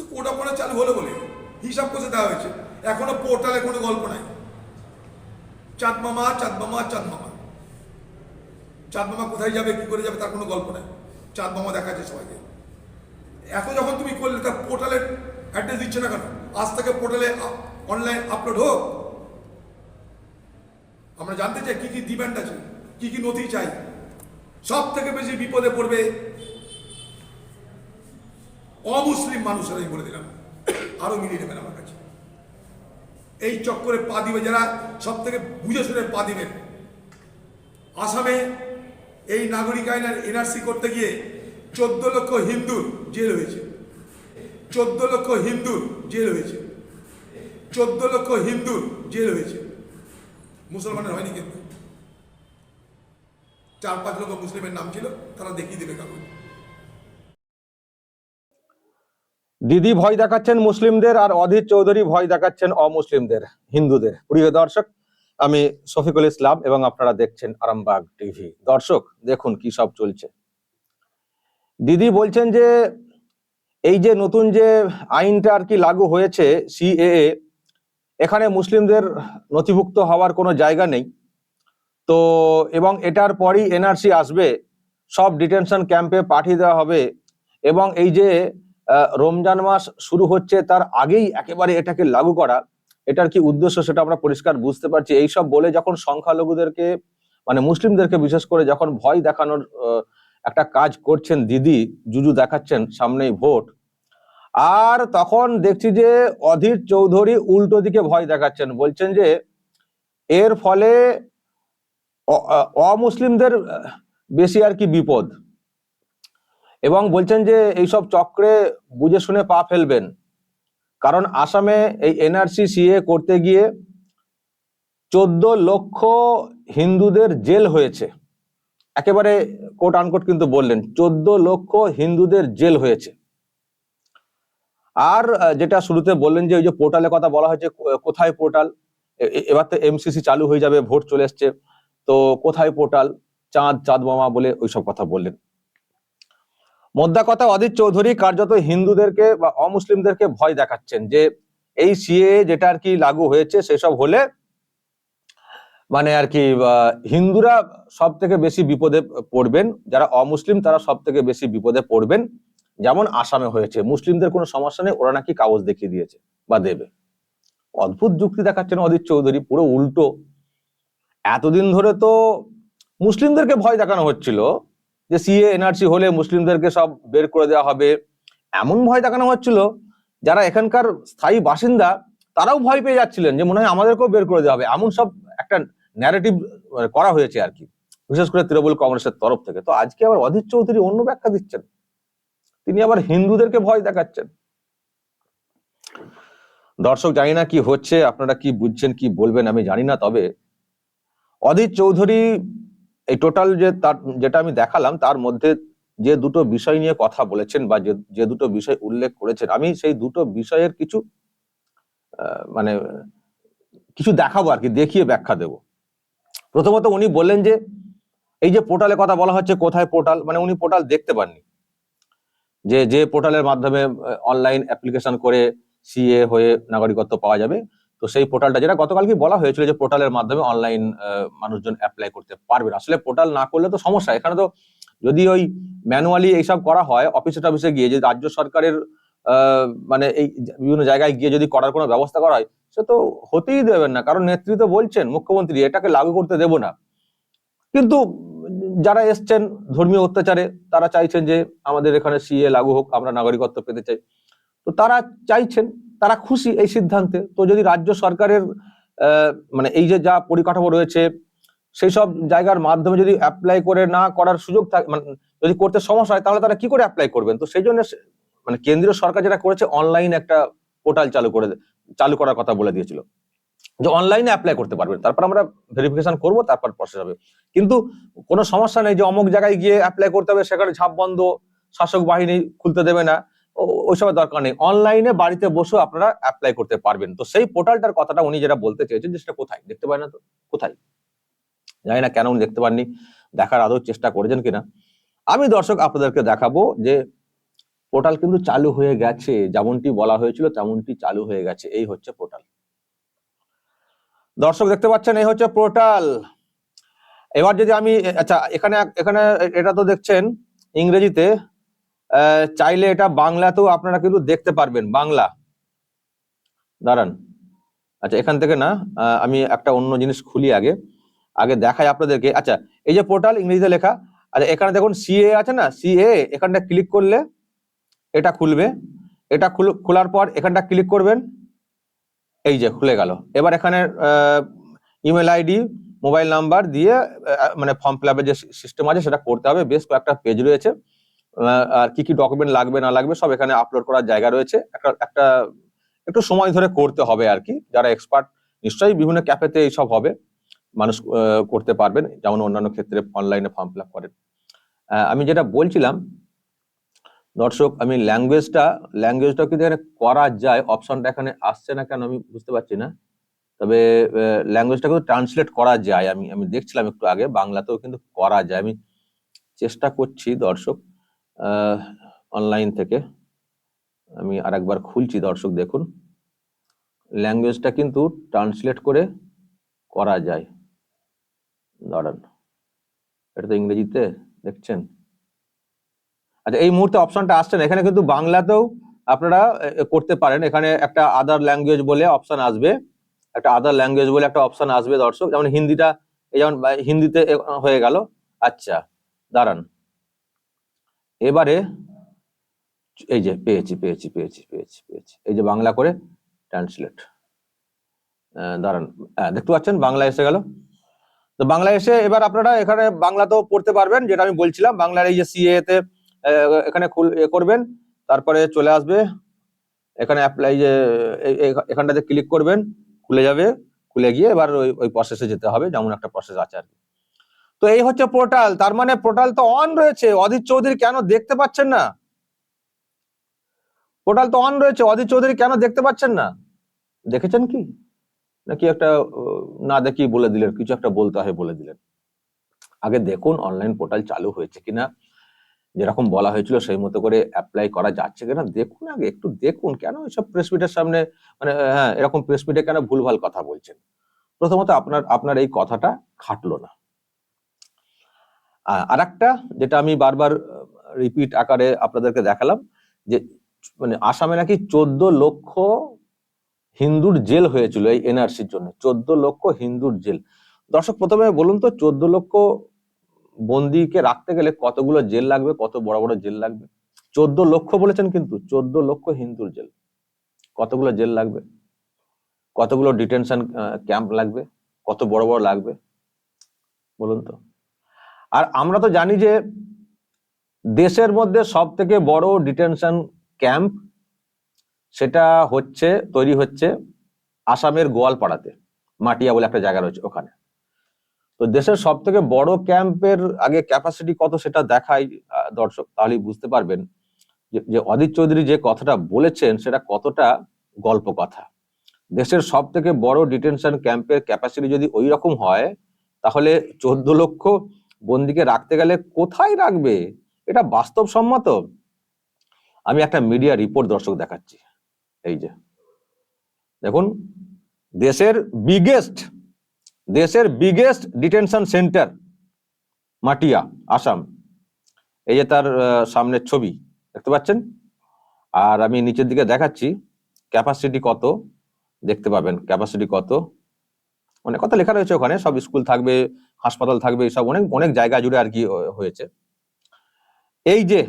তো কোটাপনা চালু হলো বলে হিসাব করে দেওয়া হয়েছে। এখনও পোর্টালে কোনো গল্প নাই। চাঁদ মামা চাঁদ মামা চাঁদ মামা। চাঁদ মামা কোথায় যাবে, কি করে যাবে, তার কোনো গল্প নাই। চাঁদ মামা দেখাচ্ছে সবাইকে। এত যখন তুমি করলে, তার পোর্টালে অ্যাড্রেস দিচ্ছে না কেন? আজ থেকে পোর্টালে অনলাইন আপলোড হোক। আমরা জানতে চাই, কি কি ডিমান্ড আছে, কি কি নথি চাই। সব থেকে বেশি বিপদে পড়বে অমুসলিম মানুষেরা আমি বলে দিলাম। আরও মিলিয়ে নেবেন আমার কাছে। এই চক্করে পা দিবে যারা সব থেকে বুঝে শুনে পা দিবেন। আসামে এই নাগরিক আইনের এনআরসি করতে গিয়ে চোদ্দ লক্ষ হিন্দুর জেল হয়েছে। চোদ্দ লক্ষ হিন্দুর জেল হয়েছে। চোদ্দ লক্ষ হিন্দুর জেল হয়েছে। মুসলমানের হয়নি কিন্তু। চার পাঁচ লক্ষ মুসলিমের নাম ছিল, তারা দেখিয়ে দেবে কাগজ। দিদি ভয় দেখাচ্ছেন মুসলিমদের আর অধীর চৌধুরী ভয় দেখাচ্ছেন অমুসলিমদের, হিন্দুদের। প্রিয় দর্শক, আমি শফিকুল ইসলাম এবং আপনারা দেখছেন আরামবাগ টিভি। দর্শক, দেখুন কি সব চলছে। দিদি বলছেন যে, এই যে নতুন যে আইনটা আর কি লাগু হয়েছে, সিএএ, এখানে মুসলিমদের নথিভুক্ত হওয়ার কোনো জায়গা নেই। তো, এবং এটার পরই এনআরসি আসবে, সব ডিটেনশন ক্যাম্পে পাঠিয়ে দেওয়া হবে, এবং এই যে রমজান মাস শুরু হচ্ছে, তার আগেই একেবারে এটাকে লাগু করা। এটার কি উদ্দেশ্য সেটা আমরা পরিষ্কার বুঝতে পারছি। এইসব বলে যখন সংখ্যালঘুদেরকে মানে মুসলিমদেরকে বিশেষ করে যখন ভয় দেখানোর একটা কাজ করছেন দিদি, জুজু দেখাচ্ছেন সামনেই ভোট, আর তখন দেখছি যে অধীর চৌধুরী উল্টো দিকে ভয় দেখাচ্ছেন। বলছেন যে, এর ফলে অমুসলিমদের বেশি আর কি বিপদ। এবং বলছেন যে এইসব চক্রে বুঝে শুনে পা ফেলবেন। কারণ আসামে এই এনআরসি সিএ করতে গিয়ে চোদ্দ লক্ষ হিন্দুদের জেল হয়েছে। একেবারে কোট আনকোট কিন্তু বললেন, চোদ্দ লক্ষ হিন্দুদের জেল হয়েছে। আর যেটা শুরুতে বললেন যে ওই যে পোর্টালের কথা বলা হয়েছে কোথায় পোর্টাল এবার তো এমসিসি চালু হয়ে যাবে, ভোট চলে এসছে। তো কোথায় পোর্টাল চাঁদ চাঁদ মামা বলে ওইসব কথা বললেন। মোদ্দা কথা অদিত চৌধুরী কার্যত হিন্দুদেরকে বা অমুসলিমদেরকে ভয় দেখাচ্ছেন যে এই সিএ যেটা আর কি লাগু হয়েছে সেসব হলে মানে আর কি হিন্দুরা সব থেকে বেশি বিপদে পড়বেন, যারা অমুসলিম তারা সব থেকে বেশি বিপদে পড়বেন, যেমন আসামে হয়েছে। মুসলিমদের কোনো সমস্যা নেই, ওরা নাকি কাগজ দেখিয়ে দিয়েছে বা দেবে। অদ্ভুত যুক্তি দেখাচ্ছেন অদিত চৌধুরী, পুরো উল্টো। এতদিন ধরে তো মুসলিমদেরকে ভয় দেখানো হচ্ছিল যে সিএ এনআরসি হলে মুসলিমদেরকে সব বের করে দেওয়া হবে। এমন ভয় দেখানো হচ্ছিল যারা এখানকার স্থায়ী বাসিন্দা, তারাও ভয় পেয়ে যাচ্ছিলেন যে মনে হয় আমাদেরকেও বের করে দেওয়া হবে। এমন সব একটা ন্যারেটিভ করা হয়েছে আর কি, বিশেষ করে তৃণমূল কংগ্রেসের তরফ থেকে। তো আজকে আবার অধীর চৌধুরী অন্য ব্যাখ্যা দিচ্ছেন। তিনি আবার হিন্দুদেরকে ভয় দেখাচ্ছেন। দর্শক, জানি না কি হচ্ছে, আপনারা কি বুঝছেন, কি বলবেন, আমি জানি না। তবে অধীর চৌধুরী এই টোটাল যে তার, যেটা আমি দেখালাম, তার মধ্যে যে দুটো বিষয় নিয়ে কথা বলেছেন বা যে দুটো বিষয় উল্লেখ করেছেন, আমি সেই দুটো বিষয়ের কিছু মানে কিছু দেখাবো আর কি, দেখিয়ে ব্যাখ্যা দেব। প্রথমত উনি বললেন যে, এই যে পোর্টালে কথা বলা হচ্ছে, কোথায় পোর্টাল মানে উনি পোর্টাল দেখতে পাননি। যে যে পোর্টালের মাধ্যমে অনলাইন অ্যাপ্লিকেশন করে সিএ হয়ে নাগরিকত্ব পাওয়া যাবে তো সেই পোর্টালটা যেটা গতকালকে বলা হয়েছিল যে পোর্টালের মাধ্যমে অনলাইন মানুষজন অ্যাপ্লাই করতে পারবেন আসলে পোর্টাল না করলে তো সমস্যা। এখানে তো যদি ওই ম্যানুয়ালি এইসব করা হয় অফিসে টফিসে গিয়ে যে রাজ্য সরকারের মানে এই বিভিন্ন জায়গায় গিয়ে যদি করার কোনো ব্যবস্থা করা হয়, সে তো হতেই দেবেন না। কারণ নেতৃত্ব বলছেন, মুখ্যমন্ত্রী, এটাকে লাগু করতে দেব না। কিন্তু যারা এসছেন ধর্মীয় অত্যাচারে, তারা চাইছেন যে আমাদের এখানে সিএ লাগু হোক, আমরা নাগরিকত্ব পেতে চাই। তো তারা চাইছেন তারা খুশি এই সিদ্ধান্তে। তো যদি রাজ্য সরকারের মানে এই যে যা পরিকাঠামো রয়েছে সেই সব জায়গার মাধ্যমে যদি অ্যাপ্লাই করে না করার সুযোগ থাকে মানে যদি করতে সমস্যা হয়, তাহলে তারা কি করে অ্যাপ্লাই করবেন? তো সেই জন্য মানে কেন্দ্রীয় সরকার যেটা করেছে অনলাইন একটা পোর্টাল চালু করে চালু করার কথা বলে দিয়েছিল। যে অনলাইনে অ্যাপ্লাই করতে পারবেন। তারপর আমরা ভেরিফিকেশন করব, তারপর প্রসেস হবে। কিন্তু কোনো সমস্যা নেই যে অমুক জায়গায় গিয়ে অ্যাপ্লাই করতে হবে, সেখানে ঝাপ বন্ধ, শাসক বাহিনী খুলতে দেবে না। ওইসবের দরকার নেই। অনলাইনে বাড়িতে বসেও আপনারা অ্যাপ্লাই করতে পারবেন। তো সেই পোর্টালটার কথাটা উনি যেটা বলতে চেয়েছেন যে, সেটা কোথায়? দেখতে পাই না তো? কোথায়? জানি না কেন উনি দেখতে পাননি। দেখার আদৌ চেষ্টা করেছেন কিনা। আমি দর্শক আপনাদেরকে দেখাবো যে পোর্টাল কিন্তু চালু হয়ে গেছে। যেমনটি বলা হয়েছিল, তেমনটি চালু হয়ে গেছে। এই হচ্ছে পোর্টাল দর্শক দেখতে পাচ্ছেন, এই হচ্ছে পোর্টাল এবার যদি আমি আচ্ছা এখানে এখানে এটা তো দেখছেন, ইংরেজিতে চাইলে এটা বাংলাতেও আপনারা কিন্তু দেখতে পারবেন, বাংলা। দাঁড়ান। আচ্ছা এখান থেকে না আমি একটা অন্য জিনিস খুলি আগে। আগে দেখাই আপনাদেরকে। আচ্ছা এই যে পোর্টাল ইংরেজিতে লেখা আচ্ছা এখানে দেখুন সিএ আছে না? সিএ এখানটা ক্লিক করলে এটা খুলবে। এটা খোলার পর এখানটা ক্লিক করবেন। এই যে, খুলে গেল। এবার এখানে ইমেল আইডি, মোবাইল নাম্বার দিয়ে মানে ফর্ম ফিল আপের যে সিস্টেম আছে সেটা করতে হবে। বেশ কয়েকটা পেজ রয়েছে। আর কি কি ডকুমেন্ট লাগবে, না লাগবে, সব এখানে আপলোড করার জায়গা রয়েছে। একটা একটা, একটু সময় ধরে করতে হবে আর কি। যারা এক্সপার্ট নিশ্চয়ই বিভিন্ন ক্যাফেতে এইসব হবে। মানুষ করতে পারবেন। যেমন অন্যান্য ক্ষেত্রে অনলাইনে ফর্ম ফিল আপ করেন। আমি যেটা বলছিলাম, দর্শক, আমি ল্যাঙ্গুয়েজটা ল্যাঙ্গুয়েজটা কিন্তু এখানে করা যায়। অপশনটা এখানে আসছে না কেন আমি বুঝতে পারছি না। তবে ল্যাঙ্গুয়েজটা কিন্তু ট্রান্সলেট করা যায়। আমি আমি দেখছিলাম একটু আগে, বাংলাতেও কিন্তু করা যায়। আমি চেষ্টা করছি, দর্শক। অনলাইন থেকে। আমি আরেকবার খুলছি, দর্শক দেখুন। ল্যাঙ্গুয়েজটা কিন্তু ট্রান্সলেট করে করা যায়। দাঁড়ান, এটা তো ইংরেজিতে, দেখছেন? আচ্ছা এই মুহূর্তে অপশনটা আসছে না। এখানে কিন্তু বাংলাতেও আপনারা করতে পারেন। এখানে একটা আদার ল্যাঙ্গুয়েজ বলে অপশন আসবে। একটা আদার ল্যাঙ্গুয়েজ বলে একটা অপশন আসবে, দর্শক। যেমন হিন্দিটা, এই যেমন হিন্দিতে হয়ে গেল। আচ্ছা দাঁড়ান। এবারে এই যে পেয়েছি পেয়েছি পেয়েছি পেয়েছি পেয়েছি। এই যে বাংলা করে ট্রান্সলেট দাঁড়ান। হ্যাঁ, দেখতে পাচ্ছেন বাংলা এসে গেল। তো বাংলা এসে এবার আপনারা এখানে বাংলাতেও পড়তে পারবেন যেটা আমি বলছিলাম বাংলার এই যে সিএ তে এখানে করবেন তারপরে চলে আসবে এখানে অ্যাপ্লাই যে এখানটাতে ক্লিক করবেন খুলে যাবে খুলে গিয়ে এবার ওই ওই প্রসেসে যেতে হবে যেমন একটা প্রসেস আছে আর কি। তো এই হচ্ছে পোর্টাল। তার মানে পোর্টাল তো অন রয়েছে। অদিত চৌধুরী কেন দেখতে পাচ্ছেন না? পোর্টাল তো অন রয়েছে। অদিত চৌধুরী কেন দেখতে পাচ্ছেন না? দেখেছেন কি? নাকি একটা না দেখি বলে দিলেন, কিছু একটা বলতে হয় বলে দিলেন। আগে দেখুন অনলাইন পোর্টাল চালু হয়েছে কিনা, যেরকম বলা হয়েছিল সেই মতো করে অ্যাপ্লাই করা যাচ্ছে কিনা। দেখুন আগে, একটু দেখুন কেন এসব প্রেস মিটের সামনে মানে হ্যাঁ এরকম প্রেস মিটে কেন ভুলভাল কথা বলছেন? প্রথমত আপনার আপনার এই কথাটা খাটলো না। আর একটা যেটা আমি বারবার রিপিট আকারে আপনাদেরকে দেখালাম, যে মানে আসামে নাকি চোদ্দ লক্ষ হিন্দুর জেল হয়েছিল এই এনআরসির জন্য, চোদ্দ লক্ষ হিন্দুর জেল। দর্শক, প্রথমে বলুন তো, চোদ্দ লক্ষ বন্দিকে রাখতে গেলে কতগুলো জেল লাগবে, কত বড় বড় জেল লাগবে? চোদ্দ লক্ষ বলেছেন কিন্তু, চোদ্দ লক্ষ হিন্দুর জেল। কতগুলো জেল লাগবে? কতগুলো ডিটেনশন ক্যাম্প লাগবে? কত বড় বড় লাগবে? বলুন তো। আর আমরা তো জানি যে দেশের মধ্যে সব থেকে বড় ডিটেনশন ক্যাম্প সেটা হচ্ছে, তৈরি হচ্ছে আসামের গোয়ালপাড়াতে, মাটিয়া বলে একটা জায়গা রয়েছে ওখানে। তো দেশের সব থেকে বড় ক্যাম্পের আগে ক্যাপাসিটি কত সেটা দেখাই দর্শক, তাহলেই বুঝতে পারবেন যে- অদিত চৌধুরী যে কথাটা বলেছেন সেটা কতটা গল্প কথা দেশের সব থেকে বড় ডিটেনশন ক্যাম্পের ক্যাপাসিটি যদি ওই রকম হয়, তাহলে চোদ্দ লক্ষ বন্দিকে রাখতে গেলে কোথায় রাখবে? এটা বাস্তবসম্মত? আমি একটা মিডিয়া রিপোর্ট দর্শক দেখাচ্ছি। এই যে। দেখুন, দেশের বিগেস্ট দেশের biggest detention centre Matia, Assam. এই যে তার সামনের ছবি, দেখতে পাচ্ছেন? আর আমি নিচের দিকে দেখাচ্ছি ক্যাপাসিটি কত? দেখতে পাবেন ক্যাপাসিটি কত? অনেক কথা লেখা রয়েছে ওখানে? সব স্কুল থাকবে হাসপাতাল থাকবে সব অনেক অনেক জায়গা জুড়ে আর কি হয়েছে। এই যে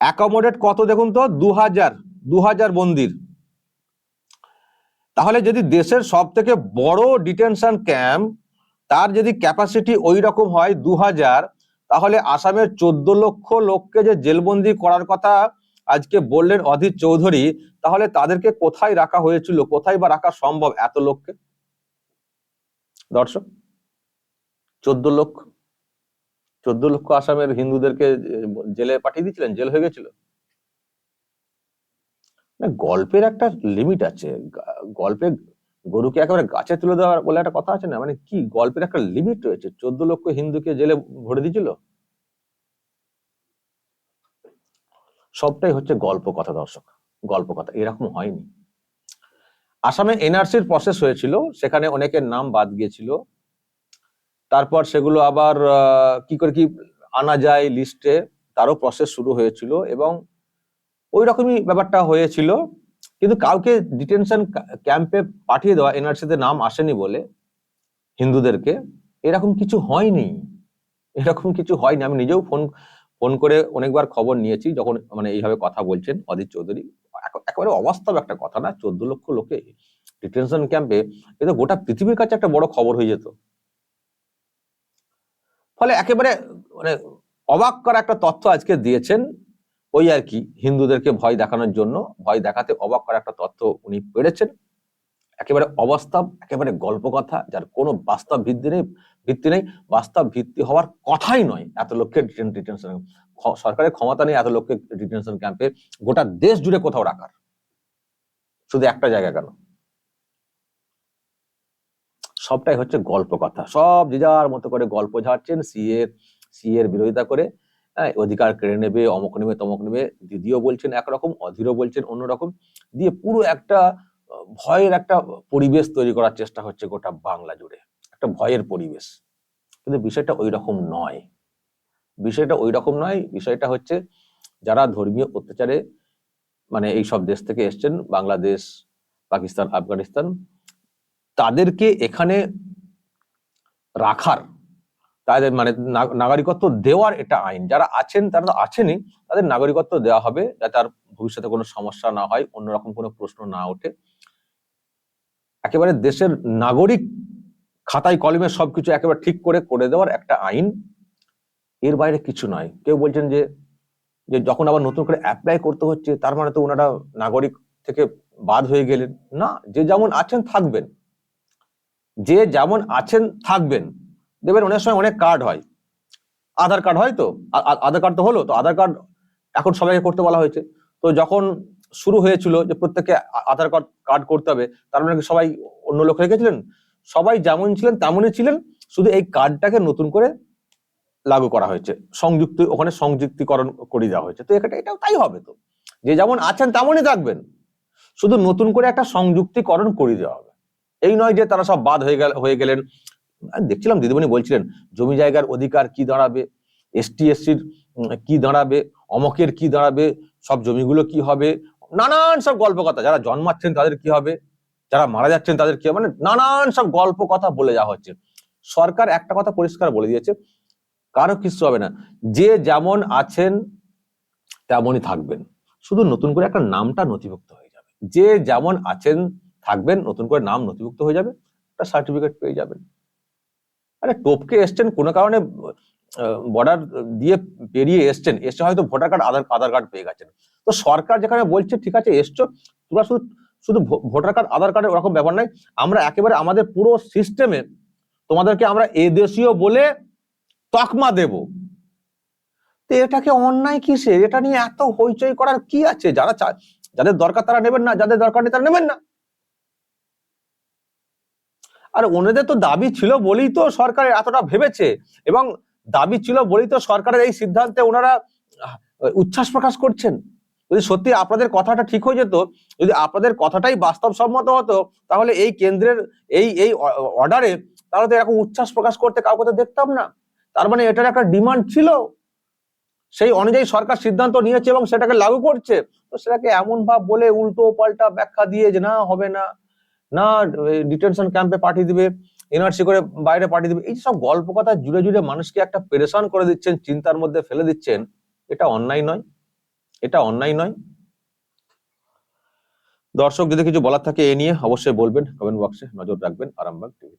অ্যাকোমোডেট কত দেখুন তো? দু হাজার দু হাজার বন্দির তাহলে যদি দেশের সব থেকে বড় ডিটেনশন ক্যাম্প তার যদি ক্যাপাসিটি ওই রকম হয় দু হাজার তাহলে আসামের চোদ্দ লক্ষ লোককে যে জেলবন্দি করার কথা আজকে বললেন অধীর চৌধুরী, তাহলে তাদেরকে কোথায় রাখা হয়েছিল? কোথায় বা রাখা সম্ভব এত লোককে? দর্শক চোদ্দ লক্ষ চোদ্দ লক্ষ আসামের হিন্দুদেরকে জেলে পাঠিয়ে দিয়েছিলেন, জেল হয়ে গেছিল। না, গল্পের একটা লিমিট আছে। গল্পে গরুকে একেবারে গাছে তুলে দেওয়ার বলে একটা কথা আছে না? মানে কি গল্পের একটা লিমিট রয়েছে? চোদ্দ লক্ষ হিন্দুকে জেলে ভরে দিয়েছিল? সবটাই হচ্ছে গল্প কথা দর্শক, গল্প কথা। এরকম হয়নি। আসামে এনআরসির প্রসেস হয়েছিল, সেখানে অনেকের নাম বাদ গিয়েছিল। তারপর সেগুলো আবার কি করে কি আনা যায় লিস্টে তারও প্রসেস শুরু হয়েছিল এবং ওই রকমই ব্যাপারটা হয়েছিল। কিন্তু কাউকে ডিটেনশন ক্যাম্পে পাঠিয়ে দেওয়া এনআরসিতে নাম আসেনি বলে হিন্দুদেরকে, এরকম কিছু হয়নি। এরকম কিছু হয়নি। আমি নিজেও ফোন ফোন করে অনেকবার খবর নিয়েছি যখন মানে এইভাবে কথা বলছেন অদিত চৌধুরী। এক- একেবারে অবাস্তব একটা কথা না, চোদ্দ লক্ষ লোকে ডিটেনশন ক্যাম্পে এ তো গোটা পৃথিবীর কাছে একটা বড় খবর হয়ে যেত। ফলে একেবারে মানে অবাক করা একটা তথ্য আজকে দিয়েছেন ওই আর কি, হিন্দুদেরকে ভয় দেখানোর জন্য, ভয় দেখাতে অবাক করা একটা তথ্য উনি পেরেছেন। একেবারে অবাস্তব একেবারে গল্প কথা যার কোনো বাস্তব ভিত্তি নেই ভিত্তি নেই, বাস্তব ভিত্তি হওয়ার কথাই নয় এত লোককে ডিটেনশন সরকারের ক্ষমতা নেই এত লোককে ডিটেনশন ক্যাম্পে গোটা দেশ জুড়ে কোথাও রাখার। শুধু একটা জায়গা কেন? সবটাই হচ্ছে গল্প কথা সব যে যার মতো করে গল্প ঝাড়ছেন সিএ সি এর বিরোধিতা করে হ্যাঁ, অধিকার কেড়ে নেবে অমক নেবে তমক নেবে দিদিও বলছেন একরকম অধীরও বলছেন অন্যরকম। দিয়ে পুরো একটা ভয়ের একটা পরিবেশ তৈরি করার চেষ্টা হচ্ছে গোটা বাংলা জুড়ে। একটা ভয়ের পরিবেশ। কিন্তু বিষয়টা ওই রকম নয়। বিষয়টা ওই রকম নয় বিষয়টা হচ্ছে যারা ধর্মীয় অত্যাচারে মানে এই সব দেশ থেকে এসছেন বাংলাদেশ পাকিস্তান আফগানিস্তান তাদেরকে এখানে রাখার, তাদের মানে নাগরিকত্ব দেওয়ার এটা আইন। যারা আছেন, তারা তো আছেনই, তাদের নাগরিকত্ব দেওয়া হবে যাতে আর ভবিষ্যতে কোনো সমস্যা না হয়, অন্যরকম কোনো প্রশ্ন না ওঠে। একেবারে দেশের নাগরিক খাতায় কলমে সবকিছু একেবারে ঠিক করে করে দেওয়ার একটা আইন, এর বাইরে কিছু নয়। কেউ বলছেন যে যে যখন আবার নতুন করে অ্যাপ্লাই করতে হচ্ছে, তার মানে তো ওনারা নাগরিক থেকে বাদ হয়ে গেলেন। না, যে যেমন আছেন থাকবেন। যে যেমন আছেন, থাকবেন। দেখবেন অনেক সময় অনেক কার্ড হয়। আধার কার্ড হয় তো? আধার কার্ড তো হলো তো? আধার কার্ড এখন সবাইকে করতে বলা হয়েছে। তো যখন শুরু হয়েছিল যে প্রত্যেককে আধার কার্ড কার্ড করতে হবে, তার মানে সবাই অন্য লোক রেখেছিলেন সবাই যেমন ছিলেন, তেমনই ছিলেন, শুধু এই কার্ডটাকে নতুন করে লাগু করা হয়েছে। সংযুক্ত, ওখানে সংযুক্তিকরণ করে দেওয়া হয়েছে। তো এটা এটাও তাই হবে তো? যে যেমন আছেন, তেমনই থাকবেন। শুধু নতুন করে একটা সংযুক্তিকরণ করে দেওয়া হবে। এই নয় যে তারা সব বাদ হয়ে গেল, হয়ে গেলেন। দেখছিলাম, দিদিমণি বলছিলেন, জমি জায়গার অধিকার কি দাঁড়াবে? এসটি এসসির কি দাঁড়াবে? অমকের কি দাঁড়াবে? সব জমিগুলো কি হবে? নানান সব গল্প কথা। যারা জন্মাচ্ছেন তাদের কি হবে? যারা মারা যাচ্ছেন তাদের কি হবে? মানে নানান সব গল্প কথা বলে যাওয়া হচ্ছে। সরকার একটা কথা পরিষ্কার বলে দিয়েছে, কারও কিছু হবে না। যে যেমন আছেন, তেমনই থাকবেন। শুধু নতুন করে একটা নামটা নথিভুক্ত হয়ে যাবে। যে যেমন আছেন থাকবেন, নতুন করে নাম নথিভুক্ত হয়ে যাবে, একটা সার্টিফিকেট পেয়ে যাবেন। আরে টপকে এসছেন কোনো কারণে বর্ডার দিয়ে পেরিয়ে এসছেন, এসে হয়তো voter card Aadhaar Aadhaar card পেয়ে গেছেন। তো সরকার যেখানে বলছে, ঠিক আছে, এসছো, তোমরা শুধু শুধু ভোটার কার্ড আধার কার্ডের ওরকম ব্যাপার নাই আমরা একেবারে আমাদের পুরো সিস্টেমে তোমাদেরকে আমরা এদেশীয় বলে তকমা দেব। তো এটাকে অন্যায় কিসের? এটা নিয়ে এত হইচই করার কি আছে? যারা যাদের দরকার তারা নেবেন না, যাদের দরকার নেই তারা নেবেন না। আর ওনাদের তো দাবি ছিল বলেই তো সরকার এতটা ভেবেছে এবং দাবি ছিল বলেই তো সরকারের এই সিদ্ধান্তে ওনারা উচ্ছ্বাস প্রকাশ করছেন। যদি সত্যি আপনাদের কথাটা ঠিক হয়ে যেত, যদি আপনাদের কথাটাই বাস্তবসম্মত হতো, তাহলে এই কেন্দ্রের, এই এই অর্ডারে তাহলে তো এরকম উচ্ছ্বাস প্রকাশ করতে কাউকে তো দেখতাম না। তার মানে এটার একটা ডিমান্ড ছিল। সেই অনুযায়ী সরকার সিদ্ধান্ত নিয়েছে এবং সেটাকে লাগু করছে। তো সেটাকে এমন ভাব বলে উল্টো পাল্টা ব্যাখ্যা দিয়ে যে না, হবে না। না ডিটেনশন ক্যাম্পে পাঠিয়ে দিবে এনআরসি করে বাইরে পাঠিয়ে দিবে, এই সব গল্প কথা জুড়ে জুড়ে মানুষকে একটা পেরেশান করে দিচ্ছেন, চিন্তার মধ্যে ফেলে দিচ্ছেন, এটা অন্যায় নয়, এটা অন্যায় নয়। দর্শক যদি কিছু বলার থাকে এ নিয়ে, অবশ্যই বলবেন কমেন্ট বক্সে নজর রাখবেন, আরামবাগ টিভি